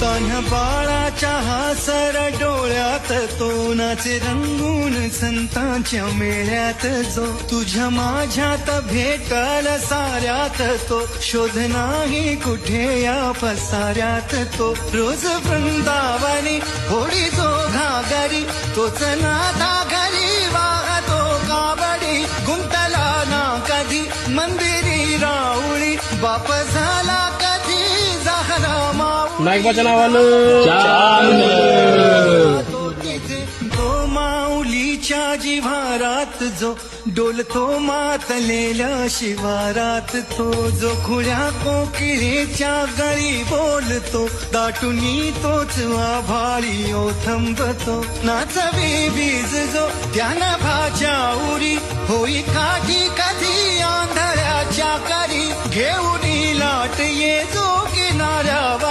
तान्ह बाळाच्या हासर डोळ्यात तो नाचे रंगून संतांच्या मेळ्यात जो तुझ्या माझ्यात भेटल साऱ्यात तो शोध नाही कुठे या पसाऱ्यात तो रोज वृंदावनी होडी तो घागरी तोच नाथा घरी वाहतो काबडी गुंतला ना कधी मंदिरी राऊळी बाप झा झाला माऊ नावानं. तो माऊलीच्या जिव्हारात जो डोलतो मातलेल्या शिवारात तो जो खुळ्या कोकिळेच्या गळी बोलतो दाटुनी तोच आभाळी ओथंबतो नाचवे बीज जो त्याना भाच्या उरी होई काठी कधी आंधळ्याच्या करी घेऊन लाट ये जो किनाऱ्यावरी